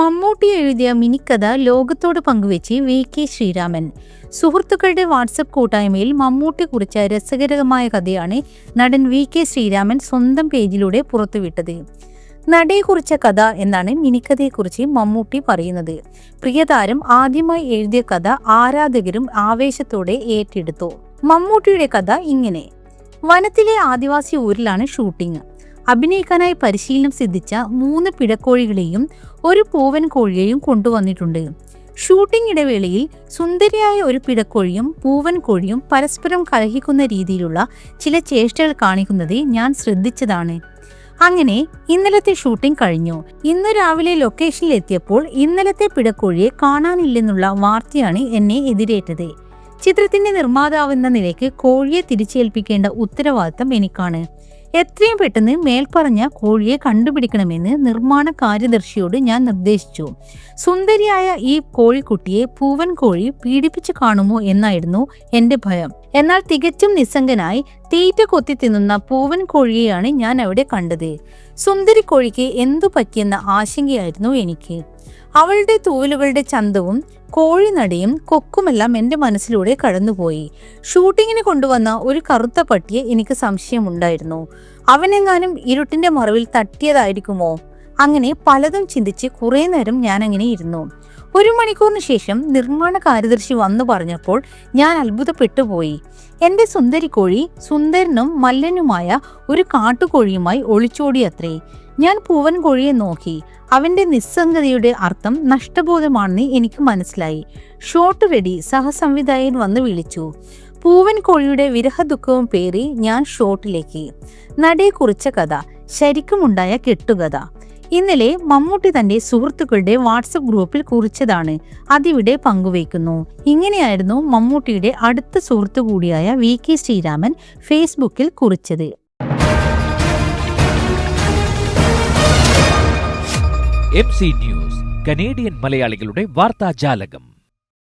മമ്മൂട്ടി എഴുതിയ മിനിക്കഥ ലോകത്തോട് പങ്കുവെച്ച് വി കെ ശ്രീരാമൻ. സുഹൃത്തുക്കളുടെ വാട്സപ്പ് കൂട്ടായ്മയിൽ മമ്മൂട്ടി കുറിച്ച രസകരമായ കഥയാണ് നടൻ വി കെ ശ്രീരാമൻ സ്വന്തം പേജിലൂടെ പുറത്തുവിട്ടത്. നടയെ കുറിച്ച കഥ എന്നാണ് മിനിക്കഥയെക്കുറിച്ച് മമ്മൂട്ടി പറയുന്നത്. പ്രിയതാരം ആദ്യമായി എഴുതിയ കഥ ആരാധകരും ആവേശത്തോടെ ഏറ്റെടുത്തു. മമ്മൂട്ടിയുടെ കഥ ഇങ്ങനെ. വനത്തിലെ ആദിവാസി ഊരിലാണ് ഷൂട്ടിംഗ്. അഭിനയിക്കാനായി പരിശീലനം സിദ്ധിച്ച മൂന്ന് പിഴക്കോഴികളെയും ഒരു പൂവൻ കോഴിയെയും കൊണ്ടുവന്നിട്ടുണ്ട്. ഷൂട്ടിംഗ് ഇടവേളയിൽ സുന്ദരിയായ ഒരു പിടക്കോഴിയും പൂവൻ കോഴിയും പരസ്പരം കലഹിക്കുന്ന രീതിയിലുള്ള ചില ചേഷ്ടകൾ കാണിക്കുന്നത് ഞാൻ ശ്രദ്ധിച്ചതാണ്. അങ്ങനെ ഇന്നലത്തെ ഷൂട്ടിംഗ് കഴിഞ്ഞു. ഇന്ന് രാവിലെ ലൊക്കേഷനിൽ എത്തിയപ്പോൾ ഇന്നലത്തെ പിടക്കോഴിയെ കാണാനില്ലെന്നുള്ള വാർത്തയാണ് എന്നെ എതിരേറ്റത്. ചിത്രത്തിന്റെ നിർമ്മാതാവെന്ന നിലയ്ക്ക് കോഴിയെ തിരിച്ചേൽപ്പിക്കേണ്ട ഉത്തരവാദിത്തം എനിക്കാണ്. എത്രയും പെട്ടെന്ന് മേൽപ്പറഞ്ഞ കോഴിയെ കണ്ടുപിടിക്കണമെന്ന് നിർമ്മാണ കാര്യദർശിയോട് ഞാൻ നിർദ്ദേശിച്ചു. സുന്ദരിയായ ഈ കോഴിക്കുട്ടിയെ പൂവൻ കോഴി പീഡിപ്പിച്ചു കാണുമോ എന്നായിരുന്നു എന്റെ ഭയം. എന്നാൽ തികച്ചും നിസ്സംഗനായി തീറ്റ കൊത്തി തിന്നുന്ന പൂവൻ കോഴിയെയാണ് ഞാൻ അവിടെ കണ്ടത്. സുന്ദരി കോഴിക്ക് എന്തു പറ്റിയെന്ന ആശങ്കയായിരുന്നു എനിക്ക്. അവളുടെ തൂവലുകളുടെ ചന്തവും കോഴിനടയും കൊക്കുമെല്ലാം എന്റെ മനസ്സിലൂടെ കടന്നുപോയി. ഷൂട്ടിങ്ങിന് കൊണ്ടുവന്ന ഒരു കറുത്ത പട്ടിയെ എനിക്ക് സംശയമുണ്ടായിരുന്നു. അവനെങ്ങാനും ഇരുട്ടിന്റെ മറവിൽ തട്ടിയതായിരിക്കുമോ? അങ്ങനെ പലതും ചിന്തിച്ച് കുറേ നേരം ഞാൻ അങ്ങനെ ഇരുന്നു. ഒരു മണിക്കൂറിന് ശേഷം നിർമ്മാണ കാര്യദർശി വന്നു പറഞ്ഞപ്പോൾ ഞാൻ അത്ഭുതപ്പെട്ടു പോയി. എന്റെ സുന്ദരി കോഴി സുന്ദരനും മല്ലനുമായ ഒരു കാട്ടുകോഴിയുമായി ഒളിച്ചോടിയത്രേ. ഞാൻ പൂവൻ കോഴിയെ നോക്കി. അവന്റെ നിസ്സംഗതയുടെ അർത്ഥം നഷ്ടബോധമാണെന്ന് എനിക്ക് മനസ്സിലായി. ഷോട്ട് റെഡി സഹസംവിധായകൻ വന്ന് വിളിച്ചു. പൂവൻ കോഴിയുടെ വിരഹദുഃഖവും പേറി ഞാൻ ഷോട്ടിലേക്ക്. നടയെ കുറിച്ച കഥ ശരിക്കുമുണ്ടായ കെട്ടുകഥ. ഇന്നലെ മമ്മൂട്ടി തന്റെ സുഹൃത്തുക്കളുടെ വാട്സപ്പ് ഗ്രൂപ്പിൽ കുറിച്ചതാണ്. അതിവിടെ പങ്കുവയ്ക്കുന്നു. ഇങ്ങനെയായിരുന്നു മമ്മൂട്ടിയുടെ അടുത്ത സുഹൃത്തു കൂടിയായ വി കെ ശ്രീരാമൻ ഫേസ്ബുക്കിൽ കുറിച്ചത്. ന്യൂസ് കനേഡിയൻ മലയാളികളുടെ വാർത്താജാലകം